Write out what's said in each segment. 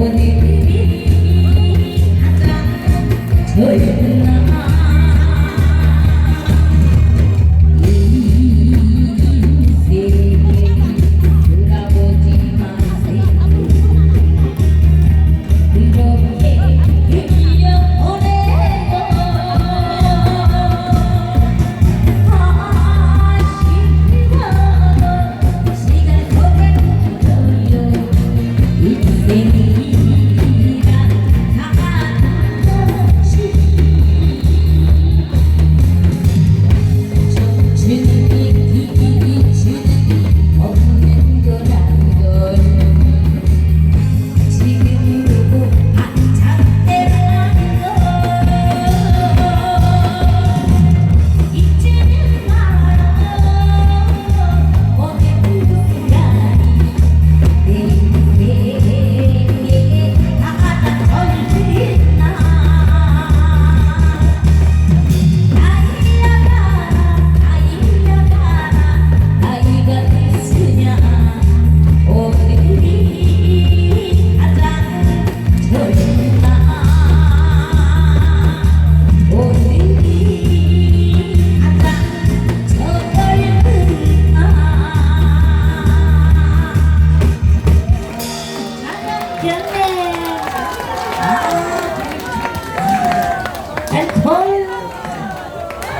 when he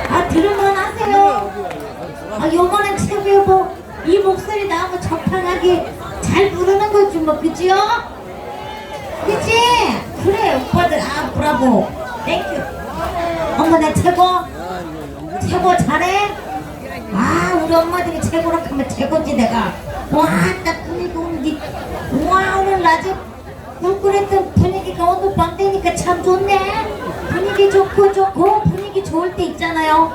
아 들으면 하세요? 아 요거는 최고요 뭐이 목소리 나오면 적당하게 잘 부르는 거지 뭐 그지요? 그치? 그래 오빠들. 아 브라보. 땡큐. 엄마 내 최고. 최고 잘해. 아 우리 엄마들이 최고라 하면 최고지 내가. 와딱 분위기 오늘 와 오늘 낮에 꿀꿀했던 분위기가 오늘 밤 되니까 참 좋네 분위기 좋고 좋고 분위기 좋을 때 있잖아요.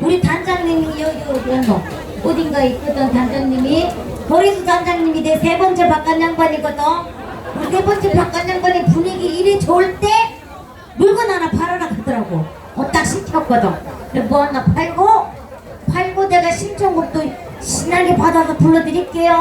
우리 단장님이 여기 어디 너 어딘가에 있거든 단장님이. 보리수 단장님이 내 세 번째 바깥 양반이거든. 우리 세 번째 바깥 양반이 분위기 이리 좋을 때 물건 하나 팔아라 그러더라고. 어 딱 시켰거든. 그래서 뭐 하나 팔고? 팔고 내가 신청곡도 신나게 받아서 불러드릴게요